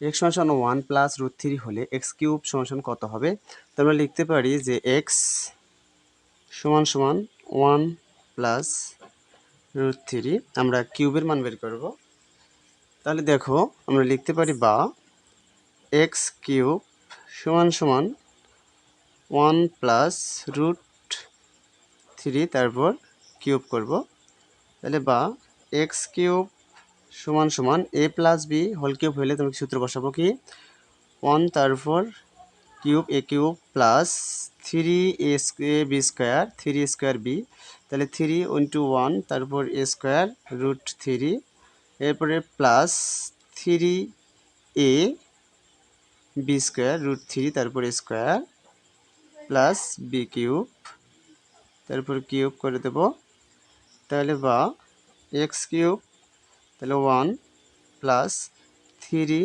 X সমান one plus root three হলে X cube সমান কত হবে? তো আমরা লিখতে পারি যে এক্স সমান সমান ওয়ান প্লাস রুট থ্রি, আমরা কিউবের মান বের করব। তাহলে দেখো, আমরা লিখতে পারি বা এক্স কিউব সমান সমান ওয়ান প্লাস রুট থ্রি, তারপর কিউব করব। তাহলে বা এক্স কিউব সমান সমান A plus B whole cube হলে তুমি সূত্র বসাবো কি? ওয়ান তারপর cube A cube plus three A A B square three square B তাহলে থ্রি ইন্টু ওয়ান তারপর এ স্কোয়ার রুট থ্রি এরপরে plus three A B square root three তারপর স্কোয়ার প্লাস বি কিউব তারপর cube করে দেব। তাহলে বা X cube তাহলে ওয়ান প্লাস থ্রি